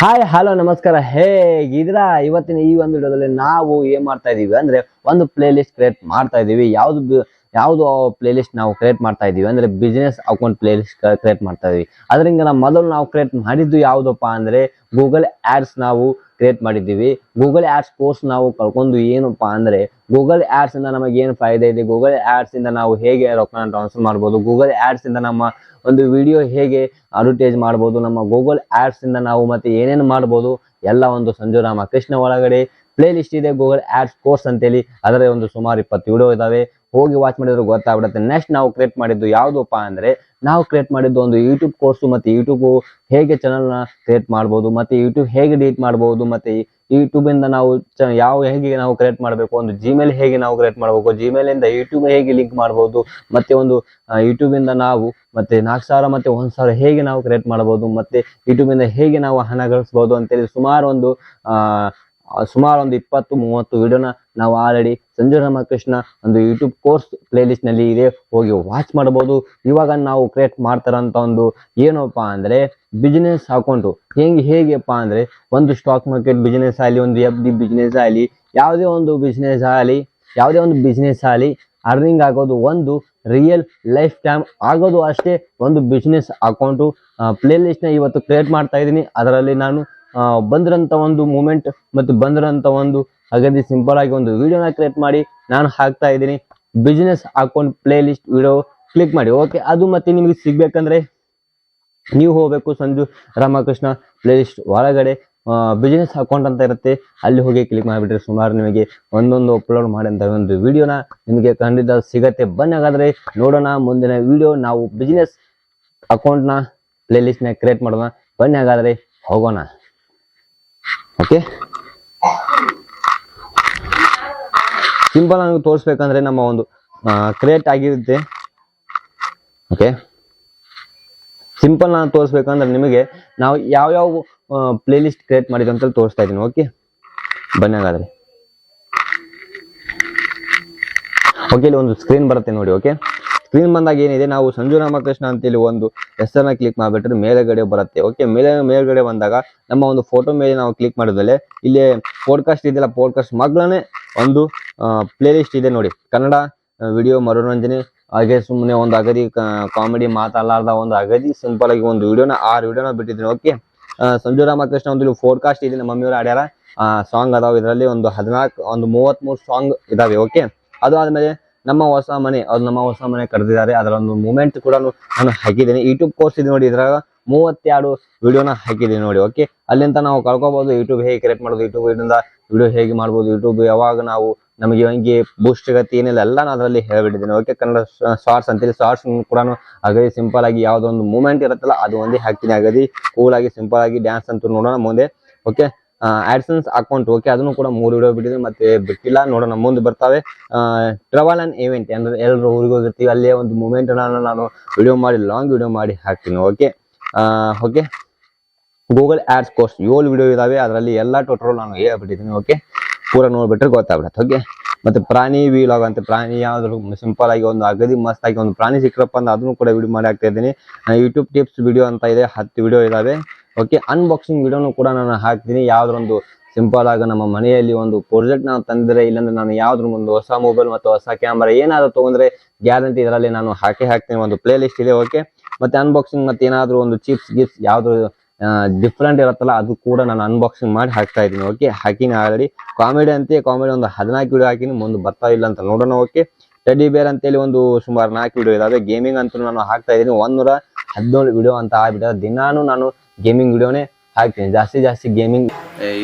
Hi hello ನಮಸ್ಕಾರ. ಹೇಗಿದ್ರ ಇವತ್ತಿನ ಈ ಒಂದು ವಿಡಿಯೋದಲ್ಲಿ ನಾವು ಏನ್ ಮಾಡ್ತಾ ಇದೀವಿ ಅಂದ್ರೆ ಒಂದು ಪ್ಲೇ ಲಿಸ್ಟ್ ಕ್ರಿಯೇಟ್ ಮಾಡ್ತಾ ಇದೀವಿ. ಯಾವ್ದು ಯಾವುದು ಪ್ಲೇ ಲಿಸ್ಟ್ ನಾವು ಕ್ರಿಯೇಟ್ ಮಾಡ್ತಾ ಇದೀವಿ ಅಂದ್ರೆ business account playlist create ಮಾಡ್ತಾ ಇದೀವಿ. ಅದರಿಂದ ನಾವು ಮೊದಲು ನಾವು ಕ್ರಿಯೇಟ್ ಮಾಡಿದ್ದು ಯಾವುದಪ್ಪ ಅಂದ್ರೆ ಗೂಗಲ್ ಆಡ್ಸ್ ನಾವು ಕ್ರಿಯೇಟ್ ಮಾಡಿದ್ದೀವಿ. ಗೂಗಲ್ ಆ್ಯಡ್ಸ್ ಕೋರ್ಸ್ ನಾವು ಕಳ್ಕೊಂಡು ಏನಪ್ಪ ಅಂದರೆ ಗೂಗಲ್ ಆ್ಯಡ್ಸಿಂದ ನಮಗೆ ಏನು ಫಾಯ್ದೆ ಇದೆ? ಗೂಗಲ್ ಆ್ಯಡ್ಸಿಂದ ನಾವು ಹೇಗೆ ರೊಕ್ಕನ ಟ್ರಾನ್ಸ್ಫರ್ ಮಾಡ್ಬೋದು? ಗೂಗಲ್ ಆ್ಯಡ್ಸಿಂದ ನಮ್ಮ ಒಂದು ವಿಡಿಯೋ ಹೇಗೆ ಅಡ್ವರ್ಟೈಸ್ ಮಾಡ್ಬೋದು? ನಮ್ಮ ಗೂಗಲ್ ಆ್ಯಡ್ಸಿಂದ ನಾವು ಮತ್ತೆ ಏನೇನು ಮಾಡ್ಬೋದು? ಎಲ್ಲ ಒಂದು ಸಂಜು ರಾಮಕೃಷ್ಣ ಒಳಗಡೆ ಪ್ಲೇ ಲಿಸ್ಟ್ ಇದೆ ಗೂಗಲ್ ಆ್ಯಡ್ಸ್ ಕೋರ್ಸ್ ಅಂತೇಳಿ. ಅದರ ಒಂದು ಸುಮಾರು ಇಪ್ಪತ್ತು ವಿಡಿಯೋ ಇದಾವೆ. ಹೋಗಿ ವಾಚ್ ಮಾಡಿದ್ರೆ ಗೊತ್ತಾಗ್ಬಿಡುತ್ತೆ. ನೆಕ್ಸ್ಟ್ ನಾವು ಕ್ರಿಯೇಟ್ ಮಾಡಿದ್ದು ಯಾವುದಪ್ಪ ಅಂದ್ರೆ, ನಾವು ಕ್ರಿಯೇಟ್ ಮಾಡಿದ್ದು ಒಂದು ಯೂಟ್ಯೂಬ್ ಕೋರ್ಸು ಮತ್ತೆ ಯೂಟ್ಯೂಬ್ ಹೇಗೆ ಚಾನಲ್ನ ಕ್ರಿಯೇಟ್ ಮಾಡ್ಬೋದು, ಮತ್ತೆ ಯೂಟ್ಯೂಬ್ ಹೇಗೆ ಡಿಲೀಟ್ ಮಾಡ್ಬೋದು, ಮತ್ತೆ ಯೂಟ್ಯೂಬ್ ಇಂದ ನಾವು ಯಾವ ಹೇಗೆ ನಾವು ಕ್ರಿಯೇಟ್ ಮಾಡಬೇಕು, ಒಂದು ಜಿಮೇಲ್ ಹೇಗೆ ನಾವು ಕ್ರಿಯೇಟ್ ಮಾಡಬೇಕು ಇಂದ ಯೂಟ್ಯೂಬ್ ಹೇಗೆ ಲಿಂಕ್ ಮಾಡ್ಬೋದು, ಮತ್ತೆ ಒಂದು ಯೂಟ್ಯೂಬ್ ಇಂದ ನಾವು, ಮತ್ತೆ ನಾಲ್ಕು ಸಾವಿರ ಮತ್ತೆ ಒಂದ್ ಸಾವಿರ ಹೇಗೆ ನಾವು ಕ್ರಿಯೇಟ್ ಮಾಡಬಹುದು ಮತ್ತೆ ಯೂಟ್ಯೂಬ್ ಇಂದ ಹೇಗೆ ನಾವು ಹಣ ಗಳಿಸಬಹುದು ಅಂತೇಳಿ ಸುಮಾರು ಒಂದು ಸುಮಾರು ಒಂದು ಇಪ್ಪತ್ತು, ಮೂವತ್ತು ವಿಡಿಯೋನ ನಾವು ಆಲ್ರೆಡಿ ಸಂಜು ರಾಮಕೃಷ್ಣ ಒಂದು ಯೂಟ್ಯೂಬ್ ಕೋರ್ಸ್ ಪ್ಲೇ ಲಿಸ್ಟ್ನಲ್ಲಿ ಇದೆ. ಹೋಗಿ ವಾಚ್ ಮಾಡಬಹುದು ಇವಾಗ ನಾವು ಕ್ರಿಯೇಟ್ ಮಾಡ್ತಾರಂತ ಒಂದು ಏನಪ್ಪಾ ಅಂದ್ರೆ ಬಿಸ್ನೆಸ್ ಅಕೌಂಟು ಹೆಂಗೆ ಹೇಗೆಪ್ಪ ಅಂದ್ರೆ ಒಂದು ಸ್ಟಾಕ್ ಮಾರ್ಕೆಟ್ ಬಿಸ್ನೆಸ್ ಆಗಲಿ, ಒಂದು ಎಫ್ ಡಿ ಬಿಸ್ನೆಸ್ ಆಗಲಿ, ಯಾವುದೇ ಒಂದು ಬಿಸ್ನೆಸ್ ಆಗಲಿ, ಯಾವುದೇ ಒಂದು ಬಿಸ್ನೆಸ್ ಆಗಲಿ ಅರ್ನಿಂಗ್ ಆಗೋದು ಒಂದು ರಿಯಲ್ ಲೈಫ್ ಟೈಮ್ ಆಗೋದು ಅಷ್ಟೇ ಒಂದು ಬಿಸ್ನೆಸ್ ಅಕೌಂಟು ಪ್ಲೇ ಲಿಸ್ಟ್ನ ಇವತ್ತು ಕ್ರಿಯೇಟ್ ಮಾಡ್ತಾ ಇದ್ದೀನಿ. ಅದರಲ್ಲಿ ನಾನು ಆ, ಬಂದಿರೋಂಥ ಒಂದು ಮೂಮೆಂಟ್ ಮತ್ತು ಬಂದಿರೋಂಥ ಒಂದು ಅಗದಿ ಸಿಂಪಲ್ ಆಗಿ ಒಂದು ವಿಡಿಯೋನ ಕ್ರಿಯೇಟ್ ಮಾಡಿ ನಾನು ಹಾಕ್ತಾ ಇದ್ದೀನಿ. Business account playlist video click ಮಾಡಿ. ಓಕೆ ಅದು ಮತ್ತೆ ನಿಮಗೆ ಸಿಗ್ಬೇಕಂದ್ರೆ ನೀವು ಹೋಗ್ಬೇಕು ಸಂಜು ರಾಮಕೃಷ್ಣ ಪ್ಲೇ ಲಿಸ್ಟ್ ಒಳಗಡೆ ಬಿಸ್ನೆಸ್ ಅಕೌಂಟ್ ಅಂತ ಇರುತ್ತೆ. ಅಲ್ಲಿ ಹೋಗಿ ಕ್ಲಿಕ್ ಮಾಡಿಬಿಟ್ರೆ ಸುಮಾರು ನಿಮಗೆ ಒಂದೊಂದು ಅಪ್ಲೋಡ್ ಮಾಡಿದಂತ ಒಂದು ವಿಡಿಯೋನ ನಿಮಗೆ ಖಂಡಿತ ಸಿಗತ್ತೆ. ಬನ್ನಿ ಹಾಗಾದ್ರೆ ನೋಡೋಣ ಮುಂದಿನ ವಿಡಿಯೋ ನಾವು ಬಿಸ್ನೆಸ್ ಅಕೌಂಟ್ನ ಪ್ಲೇ ಲಿಸ್ಟ್ನ ಕ್ರಿಯೇಟ್ ಮಾಡೋಣ. ಬನ್ನಿ ಹಾಗಾದ್ರೆ ಹೋಗೋಣ. ಓಕೆ? ಸಿಂಪಲ್ ಆಗಿ ತೋರಿಸ್ಬೇಕಂದ್ರೆ ನಮ್ಮ ಒಂದು ಕ್ರಿಯೇಟ್ ಆಗಿರುತ್ತೆ. ಓಕೆ? ಸಿಂಪಲ್ ನಾನು ತೋರಿಸ್ಬೇಕಂದ್ರೆ ನಿಮಗೆ ನಾವು ಯಾವ್ಯಾವ ಯಾವ ಪ್ಲೇಲಿಸ್ಟ್ ಕ್ರಿಯೇಟ್ ಮಾಡಿದ್ವಿ ಅಂತ ತೋರಿಸ್ತಾ ಇದ್ದೀನಿ, ಓಕೆ? ಬನ್ನಿ ಹಾಗಾದ್ರೆ. ಓಕೆ, ಇಲ್ಲಿ ಒಂದು ಸ್ಕ್ರೀನ್ ಬರುತ್ತೆ ನೋಡಿ, ಓಕೆ? ಸ್ಕ್ರೀನ್ ಬಂದಾಗ ಏನಿದೆ? ನಾವು ಸಂಜು ರಾಮಕೃಷ್ಣ ಅಂತೇಳಿ ಒಂದು ಹೆಸರನ್ನ ಕ್ಲಿಕ್ ಮಾಡಿಬಿಟ್ರೆ ಮೇಲೆಗಡೆ ಬರುತ್ತೆ. ಓಕೆ ಮೇಲೆ, ಮೇಲ್ಗಡೆ ಬಂದಾಗ ನಮ್ಮ ಒಂದು ಫೋಟೋ ಮೇಲೆ ನಾವು ಕ್ಲಿಕ್ ಮಾಡಿದ್ಮೇಲೆ ಇಲ್ಲಿ ಪಾಡ್ಕಾಸ್ಟ್ ಇದೆಯಲ್ಲ ಪಾಡ್ಕಾಸ್ಟ್ ಮಗಳೇ ಒಂದು ಪ್ಲೇ ಲಿಸ್ಟ್ ಇದೆ ನೋಡಿ. ಕನ್ನಡ ವಿಡಿಯೋ ಮನೋರಂಜನೆ, ಹಾಗೆ ಸುಮ್ಮನೆ ಒಂದು ಅಗದಿ ಕಾಮಿಡಿ ಮಾತಾಡಲಾರ್ದ ಒಂದು ಅಗದಿ ಸಿಂಪಲ್ ಆಗಿ ಒಂದು ವಿಡಿಯೋನ ಆರು ವಿಡಿಯೋನ ಬಿಟ್ಟಿದ್ದೀನಿ. ಓಕೆ ಸಂಜು ರಾಮಕೃಷ್ಣ ಒಂದು ಫೋಡ್ಕಾಸ್ಟ್ ಇದೆ. ನಮ್ಮ ಮಮ್ಮಿಯವರು ಆಡ್ಯಾರ ಸಾಂಗ್ ಅದಾವ. ಇದರಲ್ಲಿ ಒಂದು ಹದಿನಾಲ್ಕು, ಒಂದು ಮೂವತ್ಮೂರು ಸಾಂಗ್ ಇದಾವೆ. ಓಕೆ ಅದು ಆದ್ಮೇಲೆ ನಮ್ಮ ಹೊಸ ಮನೆ ಅದು ನಮ್ಮ ಹೊಸ ಮನೆ ಕರೆದಿದ್ದಾರೆ. ಅದರ ಒಂದು ಮೂಮೆಂಟ್ ಕೂಡ ನಾನು ಹಾಕಿದ್ದೀನಿ. ಯೂಟ್ಯೂಬ್ ಕೋರ್ಸ್ ಇದು ನೋಡಿ, ಇದ್ರಾಗ ಮೂವತ್ತೆರಡು ವಿಡಿಯೋನ ಹಾಕಿದ್ದೀನಿ ನೋಡಿ ಓಕೆ ಅಲ್ಲಿಂದ ನಾವು ಕಳ್ಕೊಬೋದು ಯೂಟ್ಯೂಬ್ ಹೇಗೆ ಕ್ರಿಯೇಟ್ ಮಾಡೋದು ಯೂಟ್ಯೂಬ್ ಇದರಿಂದ ವಿಡಿಯೋ ಹೇಗೆ ಮಾಡ್ಬೋದು ಯೂಟ್ಯೂಬ್ ಯಾವಾಗ ನಾವು ನಮಗೆ ಹಂಗೆ ಬೂಸ್ಟ್ ಗತಿ ಏನಿಲ್ಲ ಎಲ್ಲ ನಾನು ಅದರಲ್ಲಿ ಹೇಳ್ಬಿಟ್ಟಿದ್ದೀನಿ ಓಕೆ ಕನ್ನಡ ಶಾರ್ಟ್ಸ್ ಅಂತೇಳಿ ಶಾರ್ಟ್ಸ್ ಕೂಡ ಅಗದಿ ಸಿಂಪಲ್ ಆಗಿ ಯಾವುದೋ ಒಂದು ಮೂಮೆಂಟ್ ಇರುತ್ತಲ್ಲ, ಅದು ಒಂದೇ ಹಾಕ್ತೀನಿ. ಅಗದಿ ಕೂಲಾಗಿ ಸಿಂಪಲ್ ಆಗಿ ಡ್ಯಾನ್ಸ್ ಅಂತೂ ನೋಡೋಣ ಮುಂದೆ ಓಕೆ ಆಡ್ಸನ್ಸ್ ಅಕೌಂಟ್ ಓಕೆ ಅದನ್ನು ಕೂಡ ಮೂರು ವಿಡಿಯೋ ಬಿಟ್ಟಿದ್ದೀನಿ ಮತ್ತೆ ಬಿಟ್ಟಿಲ್ಲ, ನೋಡೋಣ, ಮುಂದೆ ಬರ್ತಾವೆ. ಟ್ರಾವೆಲ್ ಅಂಡ್ ಇವೆಂಟ್ ಅಂದ್ರೆ ಎಲ್ಲರೂ ಊರಿಗೆ ಹೋಗಿರ್ತೀವಿ, ಅಲ್ಲೇ ಒಂದು ಮೂಮೆಂಟ್ ನಾನು ವಿಡಿಯೋ ಮಾಡಿ ಲಾಂಗ್ ವಿಡಿಯೋ ಮಾಡಿ ಹಾಕ್ತೀನಿ okay okay Google ads course ಏಳು ವಿಡಿಯೋ ಇದಾವೆ, ಅದರಲ್ಲಿ ಎಲ್ಲ ಟೋಟಲ್ ನಾನು ಹೇಳ್ಬಿಟ್ಟಿದ್ದೀನಿ ಓಕೆ ಪೂರ ನೋಡ್ಬಿಟ್ರೆ ಗೊತ್ತಾಗ್ಬಿಡತ್ತೆ ಓಕೆ ಮತ್ತೆ ಪ್ರಾಣಿ ವೀಲಾಗ್ ಅಂತ ಪ್ರಾಣಿ ಯಾವ್ದು ಸಿಂಪಲ್ ಆಗಿ ಒಂದು ಅಗದಿ ಮಸ್ತ್ ಆಗಿ ಒಂದು ಪ್ರಾಣಿ ಸಿಕ್ಕರಪ್ಪ ಅಂತ ಅದನ್ನು ಕೂಡ ವಿಡಿಯೋ ಮಾಡಿ ಹಾಕ್ತಾ ಇದ್ದೀನಿ. ಯೂಟ್ಯೂಬ್ ಟಿಪ್ಸ್ ವಿಡಿಯೋ ಅಂತ ಇದೆ, ಹತ್ತು ವಿಡಿಯೋ ಇದಾವೆ. ಓಕೆ ಅನ್ಬಾಕ್ಸಿಂಗ್ ವಿಡಿಯೋನು ಕೂಡ ನಾನು ಹಾಕ್ತೀನಿ. ಯಾವ್ದೊಂದು ಸಿಂಪಲ್ ಆಗಿ ನಮ್ಮ ಮನೆಯಲ್ಲಿ ಒಂದು ಪ್ರಾಜೆಕ್ಟ್ ನಾವು ತಂದ್ರೆ ಇಲ್ಲಾಂದ್ರೆ ನಾನು ಯಾವ್ದ್ರ ಒಂದು ಹೊಸ ಮೊಬೈಲ್ ಮತ್ತು ಹೊಸ ಕ್ಯಾಮರಾ ಏನಾದ್ರು ತಗೊಂಡ್ರೆ ಗ್ಯಾರಂಟಿ ಇದರಲ್ಲಿ ನಾನು ಹಾಕಿ ಹಾಕ್ತೀನಿ ಒಂದು ಪ್ಲೇ ಲಿಸ್ಟ್ ಇದೆ ಓಕೆ ಮತ್ತೆ ಅನ್ಬಾಕ್ಸಿಂಗ್ ಮತ್ತೆ ಏನಾದ್ರು ಒಂದು ಚಿಪ್ಸ್ ಗಿಫ್ಟ್ ಯಾವ್ದು ಡಿಫ್ರೆಂಟ್ ಇರುತ್ತಲ್ಲ, ಅದು ಕೂಡ ನಾನು ಅನ್ಬಾಕ್ಸಿಂಗ್ ಮಾಡಿ ಹಾಕ್ತಾ ಇದ್ದೀನಿ ಓಕೆ ಹಾಕಿನಿ ಆಲ್ರೆಡಿ ಕಾಮಿಡಿ ಅಂತೆ ಕಾಮಿಡಿ ಒಂದು ಹದಿನಾಲ್ಕು ವಿಡಿಯೋ ಹಾಕಿನಿ, ಮುಂದೆ ಬರ್ತಾ ಇಲ್ಲ ಅಂತ ನೋಡೋಣ ಓಕೆ ಟೆಡಿ ಬೇರ್ ಅಂತೇಳಿ ಒಂದು ಸುಮಾರು ನಾಲ್ಕು ವಿಡಿಯೋ ಇದಾವೆ ಗೇಮಿಂಗ್ ಅಂತೂ ನಾನು ಹಾಕ್ತಾ ಇದ್ದೀನಿ. ಒಂದೂರ ಹದಿನೇಳು ವಿಡಿಯೋ ಅಂತ ಆಗ್ಬಿಟ್ಟಿದೆ. ದಿನಾನು ನಾನು ಗೇಮಿಂಗ್ ವಿಡಿಯೋನೇ ಹಾಕ್ತೀನಿ. ಜಾಸ್ತಿ ಜಾಸ್ತಿ ಗೇಮಿಂಗ್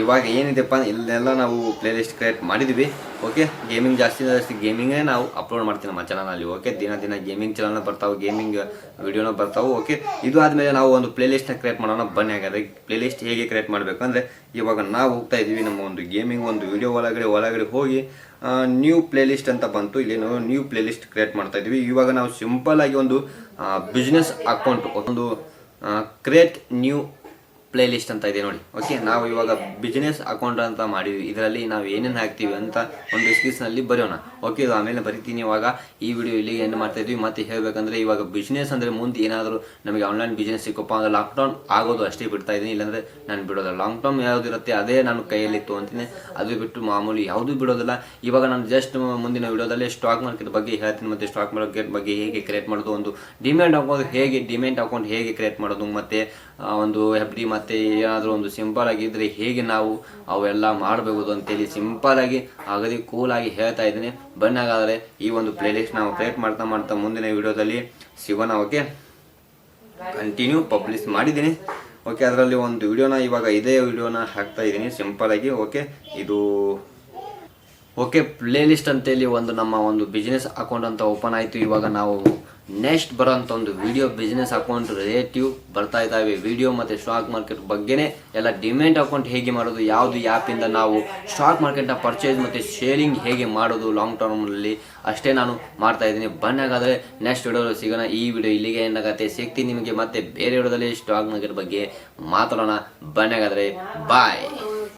ಇವಾಗ ಏನಿದೆಪ್ಪ, ಇಲ್ಲೆಲ್ಲ ನಾವು ಪ್ಲೇ ಲಿಸ್ಟ್ ಕ್ರಿಯೇಟ್ ಮಾಡಿದ್ವಿ. ಓಕೆ ಗೇಮಿಂಗ್ ಜಾಸ್ತಿ ಜಾಸ್ತಿ ಗೇಮಿಂಗೇ ನಾವು ಅಪ್ಲೋಡ್ ಮಾಡ್ತೀವಿ ನಮ್ಮ ಚಾನಲಲ್ಲಿ ಓಕೆ ದಿನ ದಿನ ಗೇಮಿಂಗ್ ಚಾನಲ್ ಬರ್ತಾವೆ ಗೇಮಿಂಗ್ ವಿಡಿಯೋನ ಬರ್ತಾವೆ. ಓಕೆ ಇದು ಆದಮೇಲೆ ನಾವು ಒಂದು ಪ್ಲೇ ಲಿಸ್ಟ್ನ ಕ್ರಿಯೇಟ್ ಮಾಡೋಣ. ಬನ್ನಿ ಹಾಗಾದ್ರೆ ಪ್ಲೇ ಲಿಸ್ಟ್ ಹೇಗೆ ಕ್ರಿಯೇಟ್ ಮಾಡಬೇಕು ಅಂದರೆ, ಇವಾಗ ನಾವು ಹೋಗ್ತಾ ಇದ್ದೀವಿ ನಮ್ಮ ಒಂದು ಗೇಮಿಂಗ್ ಒಂದು ವಿಡಿಯೋ ಒಳಗಡೆ ಒಳಗಡೆ ಹೋಗಿ ನ್ಯೂ ಪ್ಲೇ ಲಿಸ್ಟ್ ಅಂತ ಬಂತು. ಇಲ್ಲಿ ನಾವು ನ್ಯೂ ಪ್ಲೇ ಲಿಸ್ಟ್ ಕ್ರಿಯೇಟ್ ಮಾಡ್ತಾ ಇದ್ದೀವಿ. ಇವಾಗ ನಾವು ಸಿಂಪಲ್ ಆಗಿ ಒಂದು ಬಿಸ್ನೆಸ್ ಅಕೌಂಟ್ ಒಂದು ಕ್ರಿಯೇಟ್ ನ್ಯೂ ಪ್ಲೇ ಲಿಸ್ಟ್ ಅಂತ ಇದೆ ನೋಡಿ. ಓಕೆ ನಾವು ಇವಾಗ ಬಿಸ್ನೆಸ್ ಅಕೌಂಟ್ ಅಂತ ಮಾಡಿದ್ವಿ. ಇದರಲ್ಲಿ ನಾವು ಏನೇನು ಹಾಕ್ತೀವಿ ಅಂತ ಒಂದು ಸ್ಕಿಸ್ನಲ್ಲಿ ಬರೆಯೋಣ. ಓಕೆ ಇದು ಆಮೇಲೆ ಬರಿತೀನಿ ಇವಾಗ. ಈ ವಿಡಿಯೋ ಇಲ್ಲಿ ಏನು ಮಾಡ್ತಾ ಇದ್ವಿ. ಮತ್ತೆ ಹೇಳಬೇಕಂದ್ರೆ ಇವಾಗ ಬಿಸ್ನೆಸ್ ಅಂದರೆ ಮುಂದೆ ಏನಾದರೂ ನಮಗೆ ಆನ್ಲೈನ್ ಬಿಸ್ನೆಸ್ ಸಿಕ್ಕಪ್ಪ ಅಂದ್ರೆ ಲಾಕ್ಡೌನ್ ಆಗೋದು ಅಷ್ಟೇ ಬಿಡ್ತಾ ಇದ್ದೀನಿ. ಇಲ್ಲಾಂದರೆ ನಾನು ಬಿಡೋದಿಲ್ಲ. ಲಾಂಗ್ ಟರ್ಮ್ ಯಾವುದಿರುತ್ತೆ ಅದೇ ನಾನು ಕೈಯಲ್ಲಿ ಅಂತೀನಿ ಅದು ಬಿಟ್ಟು ಮಾಮೂಲಿ ಯಾವುದೂ ಬಿಡೋದಿಲ್ಲ. ಇವಾಗ ನಾನು ಜಸ್ಟ್ ಮುಂದಿನ ವಿಡಿಯೋದಲ್ಲಿ ಸ್ಟಾಕ್ ಮಾರ್ಕೆಟ್ ಬಗ್ಗೆ ಹೇಳ್ತೀನಿ. ಮತ್ತು ಸ್ಟಾಕ್ ಮಾರ್ಕೆಟ್ ಬಗ್ಗೆ ಹೇಗೆ ಕ್ರಿಯೇಟ್ ಮಾಡೋದು, ಒಂದು ಡಿಮ್ಯಾಂಡ್ ಅಕೌಂಟ್ ಹೇಗೆ ಡಿಮ್ಯಾಂಡ್ ಅಕೌಂಟ್ ಹೇಗೆ ಕ್ರಿಯೇಟ್ ಮಾಡೋದು, ಮತ್ತು ಒಂದು ಎಫ್ ಡಿ ಏನಾದರೂ ಒಂದು ಸಿಂಪಲ್ ಆಗಿದ್ದರೆ ಹೇಗೆ ನಾವು ಅವೆಲ್ಲ ಮಾಡಬಹುದು ಅಂತೇಳಿ ಸಿಂಪಲ್ ಆಗಿ ಅಗದಿ ಆಗಿ ಹೇಳ್ತಾ ಇದ್ದೀನಿ. ಬನ್ನಿ ಹಾಗಾದ್ರೆ ಈ ಒಂದು ಪ್ಲೇಲಿಸ್ಟ್ ನಾವು ಕ್ರಿಯೇಟ್ ಮಾಡ್ತಾ ಮಾಡ್ತಾ ಮುಂದಿನ ವಿಡಿಯೋದಲ್ಲಿ ಸಿಗೋಣ ಓಕೆ ಕಂಟಿನ್ಯೂ ಪಬ್ಲಿಷ್ ಮಾಡಿದ್ದೀನಿ. ಓಕೆ ಅದರಲ್ಲಿ ಒಂದು ವಿಡಿಯೋನ ಇವಾಗ ಇದೇ ವಿಡಿಯೋನ ಹಾಕ್ತಾ ಇದ್ದೀನಿ ಸಿಂಪಲ್ ಆಗಿ ಓಕೆ ಇದು ಓಕೆ ಪ್ಲೇ ಲಿಸ್ಟ್ ಅಂತೇಳಿ ಒಂದು ನಮ್ಮ ಒಂದು ಬಿಸ್ನೆಸ್ ಅಕೌಂಟ್ ಅಂತ ಓಪನ್ ಆಯಿತು. ಇವಾಗ ನಾವು ನೆಕ್ಸ್ಟ್ ಬರೋಂಥ ಒಂದು ವಿಡಿಯೋ ಬಿಸ್ನೆಸ್ ಅಕೌಂಟ್ ರಿಲೇಟಿವ್ ಬರ್ತಾ ಇದ್ದಾವೆ. ವಿಡಿಯೋ ಮತ್ತು ಸ್ಟಾಕ್ ಮಾರ್ಕೆಟ್ ಬಗ್ಗೆನೇ ಎಲ್ಲ ಡಿಮ್ಯಾಂಡ್ ಅಕೌಂಟ್ ಹೇಗೆ ಮಾಡೋದು, ಯಾವುದು ಆ್ಯಪಿಂದ ನಾವು ಸ್ಟಾಕ್ ಮಾರ್ಕೆಟ್ನ ಪರ್ಚೇಸ್ ಮತ್ತು ಶೇರಿಂಗ್ ಹೇಗೆ ಮಾಡೋದು ಲಾಂಗ್ ಟರ್ಮಲ್ಲಿ ಅಷ್ಟೇ ನಾನು ಮಾಡ್ತಾ ಇದ್ದೀನಿ. ಬನ್ನಾಗಾದರೆ ನೆಕ್ಸ್ಟ್ ವಿಡಿಯೋ ಸಿಗೋಣ. ಈ ವಿಡಿಯೋ ಇಲ್ಲಿಗೆ ಏನಾಗುತ್ತೆ ಸಿಗ್ತೀನಿ ನಿಮಗೆ ಮತ್ತೆ ಬೇರೆ ವಿಡಿಯೋದಲ್ಲಿ ಸ್ಟಾಕ್ ಮಾರ್ಕೆಟ್ ಬಗ್ಗೆ ಮಾತಾಡೋಣ. ಬನ್ನಾಗಾದರೆ ಬಾಯ್